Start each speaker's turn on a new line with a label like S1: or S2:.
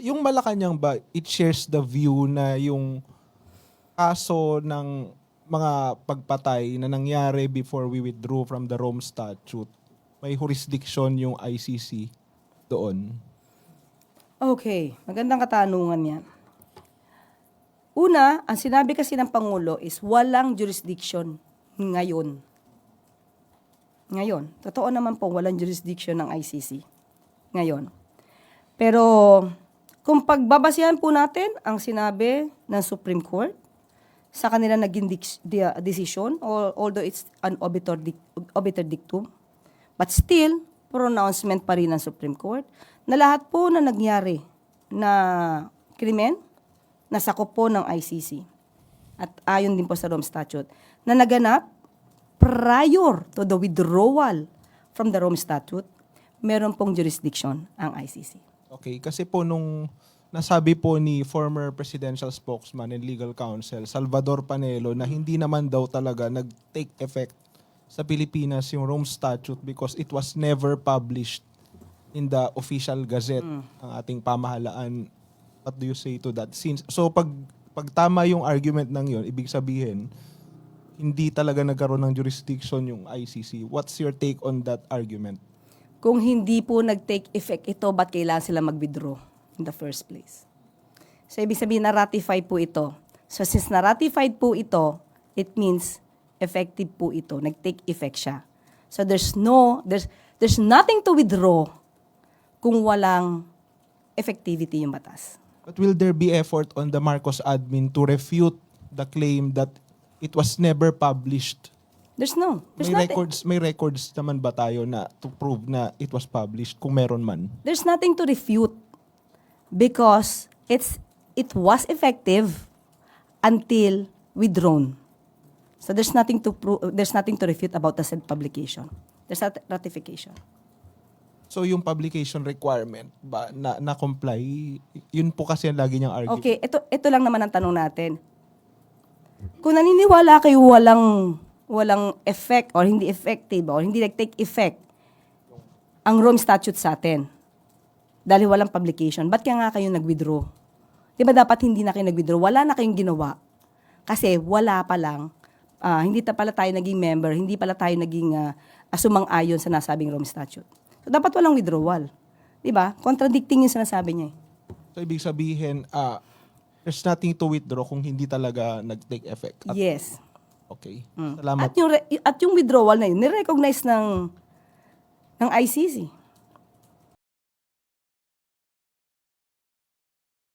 S1: Yung Malacanang ba, it shares the view na yung kaso ng mga pagpatay na nangyari before we withdrew from the Rome Statute, may jurisdiction yung ICC doon.
S2: Okay, magandang katanungan yan. Una, ang sinabi kasi ng Pangulo is walang jurisdiction ngayon. Ngayon. Totoo naman po, walang jurisdiction ng ICC. Ngayon. Pero, kung pagbabasihan po natin ang sinabi ng Supreme Court sa kanila naging uh, decision, al- although it's an obiter, obiter dictum, but still, pronouncement pa rin ng Supreme Court na lahat po na nangyari na krimen, nasakop po ng ICC. At ayon din po sa Rome Statute, na naganap prior to the withdrawal from the Rome Statute, meron pong jurisdiction ang ICC.
S1: Okay, kasi po nung nasabi po ni former presidential spokesman and legal counsel Salvador Panelo na hindi naman daw talaga nag-take effect sa Pilipinas yung Rome Statute because it was never published in the official gazette ng ating pamahalaan. What do you say to that? Since so pag pag tama yung argument ng yon, ibig sabihin hindi talaga nagkaroon ng jurisdiction yung ICC. What's your take on that argument?
S2: Kung hindi po nag-take effect ito, ba't kailangan sila mag-withdraw in the first place? So, ibig sabihin, na-ratify po ito. So, since na-ratified po ito, it means effective po ito. Nag-take effect siya. So, there's no, there's, there's nothing to withdraw kung walang effectivity yung batas.
S1: But will there be effort on the Marcos admin to refute the claim that it was never published?
S2: There's no. There's
S1: May
S2: nothing.
S1: records may records naman ba tayo na to prove na it was published kung meron man?
S2: there's nothing to refute because it's it was effective until withdrawn. So there's nothing to pro- there's nothing to refute about the said publication. There's not ratification.
S1: So yung publication requirement ba na, na comply, yun po kasi ang lagi niyang argument.
S2: Okay, ito ito lang naman ang tanong natin. Kung naniniwala kayo walang walang effect or hindi effective or hindi nag-take effect ang Rome Statute sa atin dahil walang publication, ba't kaya nga kayo nag-withdraw? Di ba dapat hindi na kayo nag-withdraw? Wala na kayong ginawa. Kasi wala pa lang, ah, hindi ta pala tayo naging member, hindi pala tayo naging uh, sumang-ayon sa nasabing Rome Statute. So dapat walang withdrawal. Di ba? Contradicting yung sinasabi niya eh.
S1: So ibig sabihin, ah there's nothing to withdraw kung hindi talaga nag-take effect. At-
S2: Yes.
S1: Okay.
S2: Mm.
S1: Salamat.
S2: At yung, re- at yung withdrawal na yun, nirecognize ng, ng ICC.